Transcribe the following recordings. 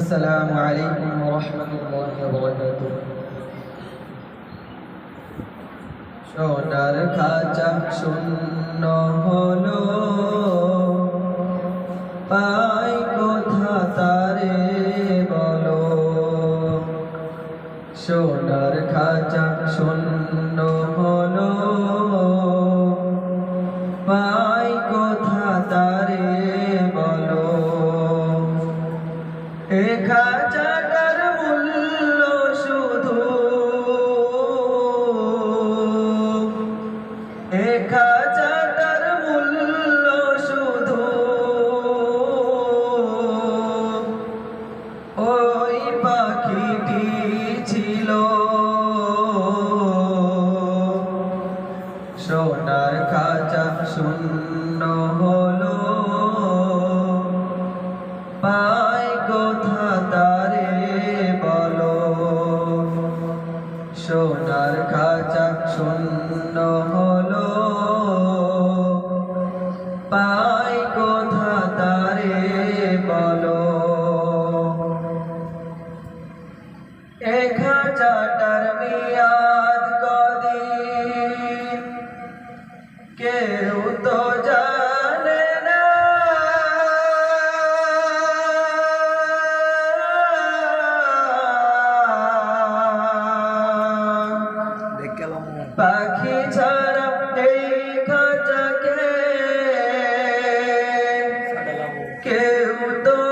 আসসালামু আলাইকুম রহমতুল্লাহ বরকাত সোনার খাঁচা শূন্য হলো, পাই কোথা তারে বলো। সোনার খাঁচা শূন্য হলো, পাই এ খাঁচাটার মূল্য শুধু। এ খাঁচাটার মূল্য শুধু। ওই পাখিটি ছিল। সোনার খাঁচা শূন্য হলো। সোনার খাঁচা শূন্য হলো। পাই কোথা তারে বলো। এ খাঁচাটার মিয়াদ কদিন? কেউ পাখি ছাড়া এই খাঁচাকে কেউ তো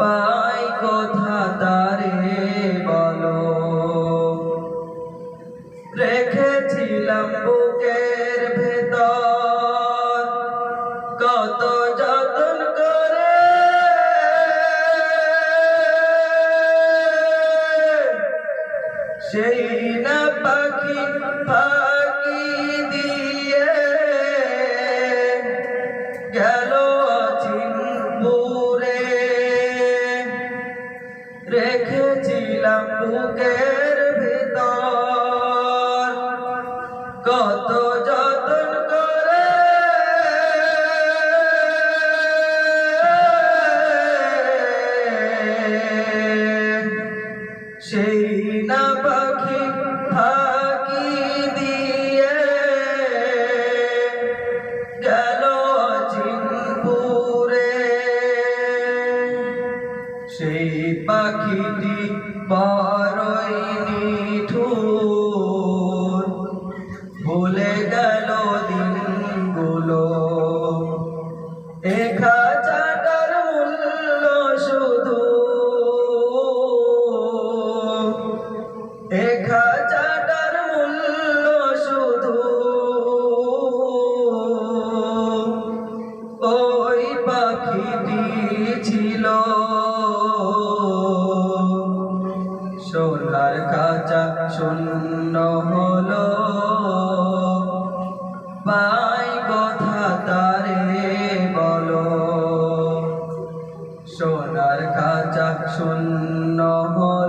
পাই কথা তারে বলো। রেখেছিলাম বুকের ভেতর কত যতন করে। সেই না পাখি ফাঁকি দিয়ে রেখেছিলাম বুকের ভিতর কত যতন করে। সেই না সেই পাখিটি বড়ই শূন্য হল। পাই কথা তারে বলো। সোনার খাঁচা শূন্য হলো।